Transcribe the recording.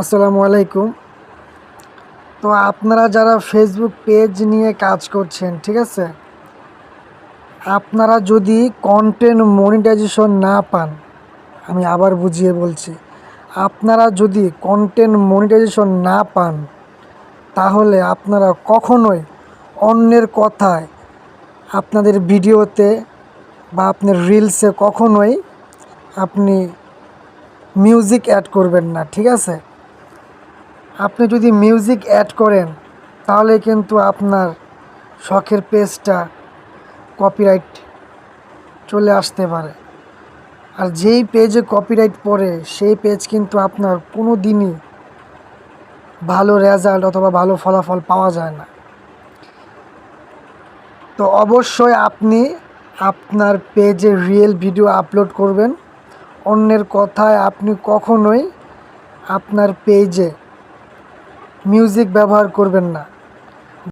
আসসালামু আলাইকুম। তো আপনারা যারা ফেসবুক পেজ নিয়ে কাজ করছেন, ঠিক আছে? আপনারা যদি কন্টেন্ট মনিটাইজেশন না পান, আমি আবার বুঝিয়ে বলছি, আপনারা যদি কন্টেন্ট মনিটাইজেশন না পান, তাহলে আপনারা কখনোই অন্যের কথায় আপনাদের ভিডিওতে বা আপনার রিলসে কখনোই আপনি মিউজিক অ্যাড করবেন না, ঠিক আছে? আপনি যদি মিউজিক অ্যাড করেন, তাহলে কিন্তু আপনার শখের পেজটা কপিরাইট চলে আসতে পারে। আর যেই পেজে কপিরাইট পড়ে, সেই পেজ কিন্তু আপনার কোনো দিনই ভালো রেজাল্ট অথবা ভালো ফলাফল পাওয়া যায় না। তো অবশ্যই আপনি আপনার পেজে রিয়েল ভিডিও আপলোড করবেন। অন্যের কথায় আপনি কখনোই আপনার পেজে মিউজিক ব্যবহার করবেন না।